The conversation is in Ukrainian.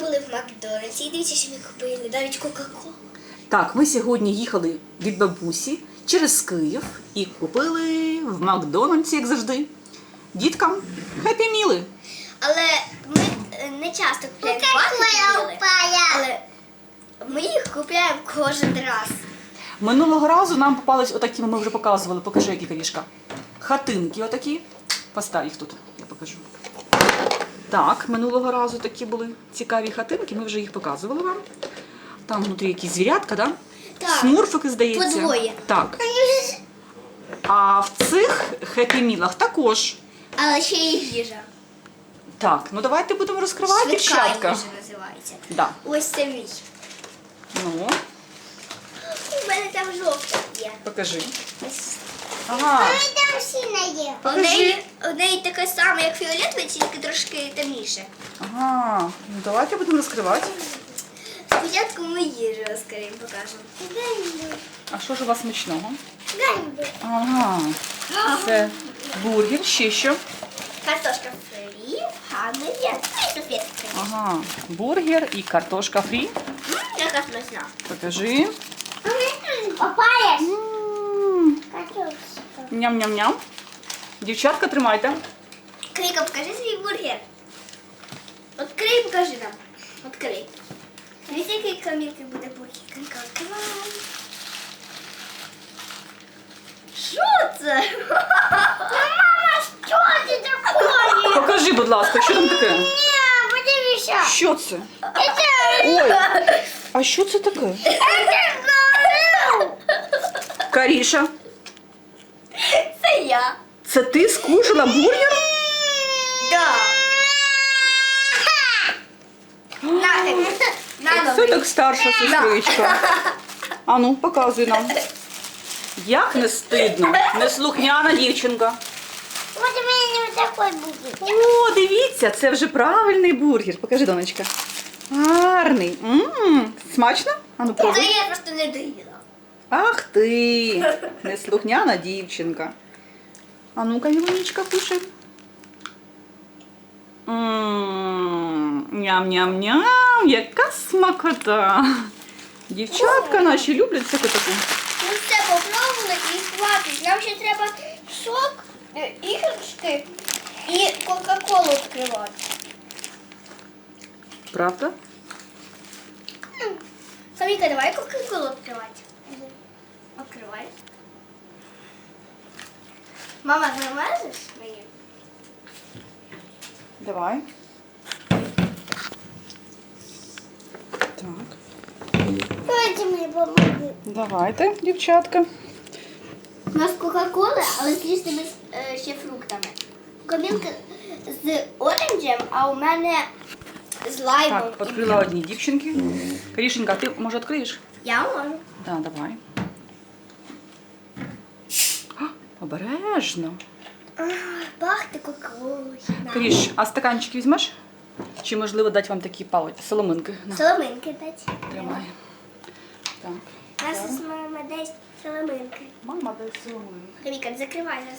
були в Макдональдсі і дивіться, що ми купили. Навіть Кока-Колу. Так, ми сьогодні їхали від бабусі через Київ і купили в Макдональдсі, як завжди, діткам хеппі міли. Але ми е, не часто багато але ми їх купуємо кожен раз. Минулого разу нам попались отакі, ми вже показували, покажи, які корішка. Хатинки отакі. Постав їх тут, я покажу. Так, минулого разу такі були цікаві хатинки, ми вже їх показували вам. Там внутрі якісь звірятка, да? Так. Смурфики, здається. По двоє. Так. А в цих хеппі-мілах також. Але ще є їжа. Так, ну давайте будемо розкривати, Швидка дівчатка. їжа називається. Да. Ось це мій. Ну, У мене там жовта є. покажи. Ось. Ага. там сіна є. У неї, у неї така сама, як фіолетова, тільки трошки темніше. Ага. Ну давайте будемо розкривати. Спочатку ми їжу розкриємо, покажемо. А що ж у вас смачного? Ага. Це бургер, ще що? Картошка фрі, хамбургер і салфетки. Ага. Бургер і картошка фрі. Яка смачна. Покажи. Папая. М, Ням-ням-ням. Дівчатка, тримайте. Крика, покажи свій бургер. Открий, покажи нам. Открий. Дивіться, який камінки буде бургер. Крика, відкривай. Що це? Мама, що це таке? Покажи, будь ласка, що там таке? Ні, подивися. Що це? Це Ой, а що це таке? Каріша, Це Я. це ти скушала бургер? Да. На, на Це так старша сестричка. А ну, показуй нам. Як не стидно, неслухняна дівчинка. Вот у мене такой буде. О, дивіться, це вже правильний бургер. Покажи, донечка. Гарний. М, Смачно? А ну пробуй. я просто не доїла. Ах ти, неслухняна дівчинка. А ну-ка, Ілонічка, кушай. Ням-ням-ням, яка смакота. Дівчатка наші люблять всяку таку. Ну все попробували і хватить. Нам ще треба сок, е, іграшки і Кока-Колу відкривати. Правда? Саміка, давай Кока-Колу відкривати. Відкривай. Мама, замазиш мені? Давай. Так. Давайте мені помогти. Давайте, дівчатка. У нас Кока-Кола, але з різними е, ще фруктами. Комінка з оранжем, а у мене з лаймом. Так, і відкрила одні дівчинки. Карішенька, ти може відкриєш? Я можу. Да, давай. А, Обережно. Ах, Пахне кока-колою. А стаканчики візьмеш? Чи можливо дати вам такі палочки, соломинки? На, Соломинки дать. тримай. Так. Нас з мама десь соломинки. Мама десь соломинки. Віка, закривай нас.